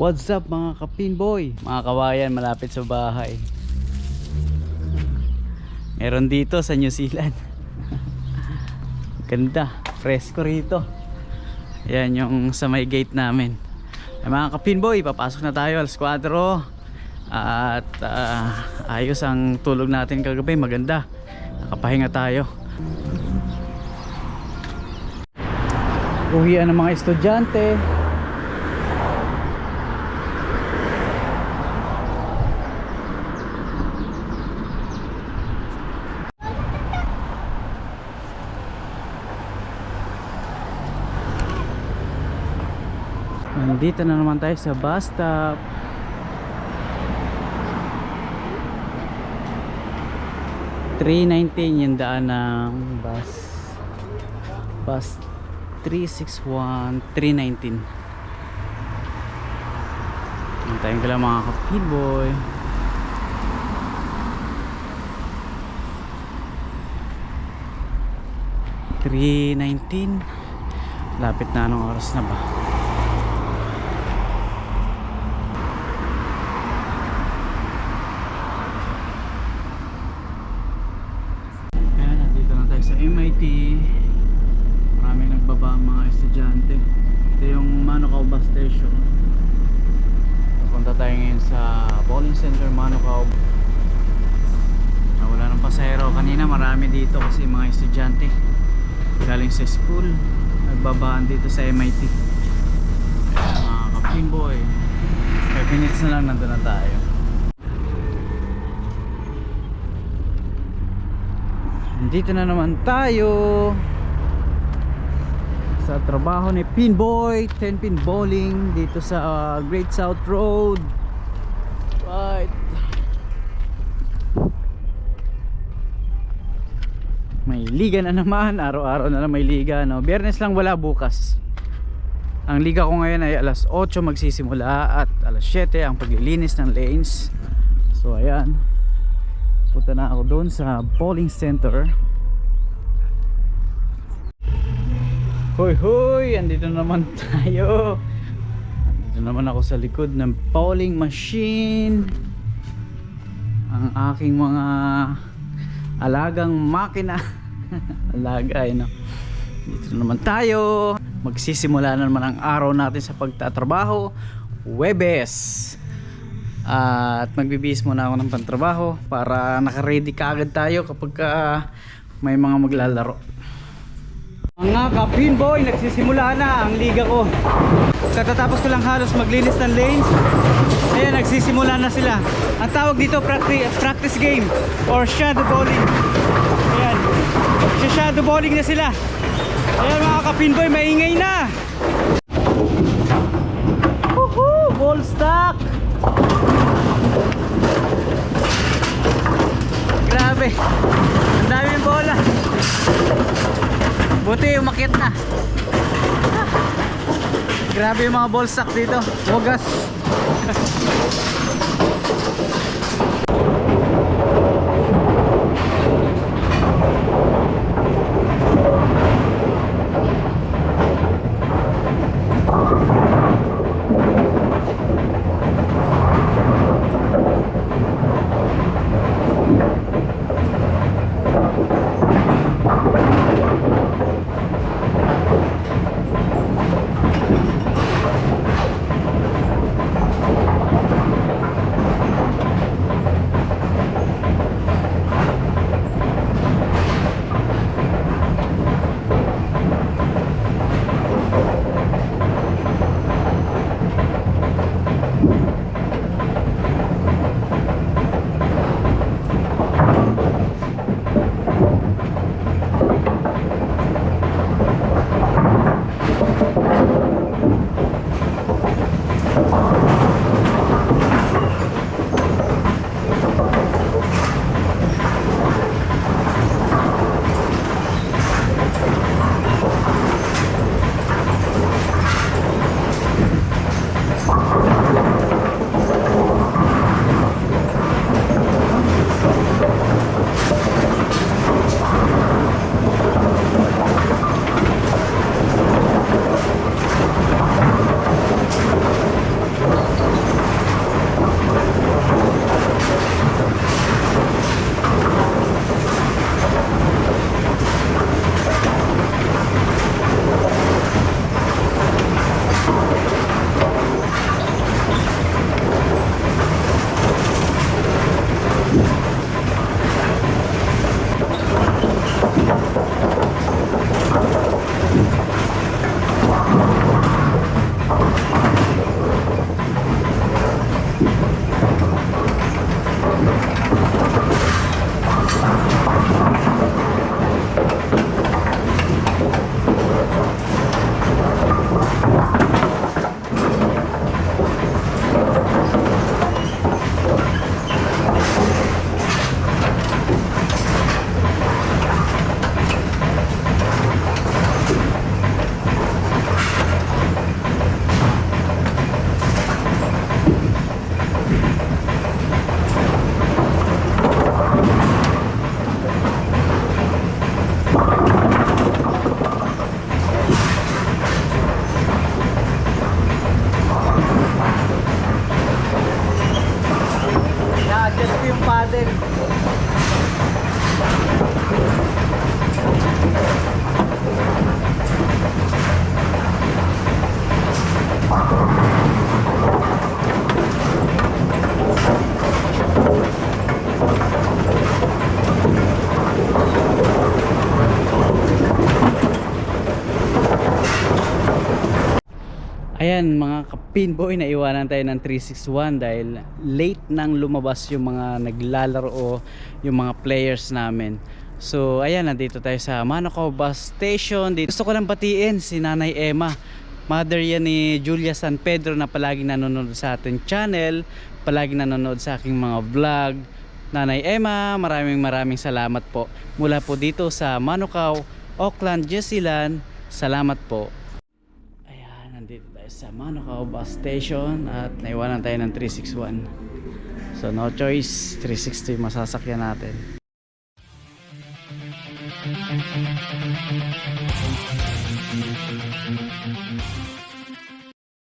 What's up mga kapinboy? Mga kawayan malapit sa bahay. Meron dito sa New Zealand. Ganda, fresco rito. Yan yung sa may gate namin. Ay, mga kapinboy, papasok na tayo alas 4. At ah, ayos ang tulog natin kagabi, maganda. Nakapahinga tayo. Uwian ng mga estudyante. Nandito na naman tayo sa bus stop. Three nineteen yung daan ng bus. Bus 361 319. Hintayin ko lang mga kapilboy. Three nineteen. Lapit na anong oras na ba? Ayan, nandito na tayo sa MIT. Marami nagbaba ang mga estudyante. Ito yung Manukau bus station. Punta tayo ngayon sa bowling center Manukau. Wala nang pasahero. Kanina marami dito kasi mga estudyante. Galing sa school. Nagbabaan dito sa MIT. Mga kapimboy. 5 minutes na lang nandun na tayo. Dito na naman tayo sa trabaho ni Pinboy 10 Pin Bowling dito sa uh, Great South Road. Right may liga na naman. Araw-araw na lang may liga no? biyernes lang wala bukas. Ang liga ko ngayon ay alas 8 magsisimula at alas 7 ang paglilinis ng lanes. So ayan. Punta na ako doon sa bowling center Hoy hoy, andito na naman tayo. Andito naman ako sa likod ng bowling machine. Ang aking mga alagang makina. Alaga eh no. Dito na naman tayo. Magsisimula na naman ang araw natin sa pagtatrabaho. Webes. At magbibihis muna ako ng pantrabaho para naka-ready ka agad tayo kapag ka may mga maglalaro. Mga ka-pinboy, nagsisimula na ang liga ko. Katatapos ko lang halos maglinis ng lanes. Ayan, nagsisimula na sila. Ang tawag dito, practice, practice game or shadow bowling. Ayan, shadow bowling na sila. Ayan mga ka-pinboy, maingay na. Woohoo! Ball stack! Grabe, ang daming bola. Buti umakit na. Grabe yung mga ballsack dito. Wagas. Ko yung paddle. Ayan mga kapinboy, naiwanan tayo ng 361 dahil late nang lumabas yung mga naglalaro yung mga players namin. So ayan, nandito tayo sa Manukau Bus Station. Dito. Gusto ko lang batiin si Nanay Emma. Mother yan ni Julia San Pedro na palagi nanonood sa ating channel, palagi nanonood sa aking mga vlog. Nanay Emma, maraming maraming salamat po. Mula po dito sa Manukau, Auckland, Jesilan, salamat po. Ayan, nandito tayo sa Manukau Bus Station at naiwanan tayo ng 361. So no choice, 360 masasakyan natin.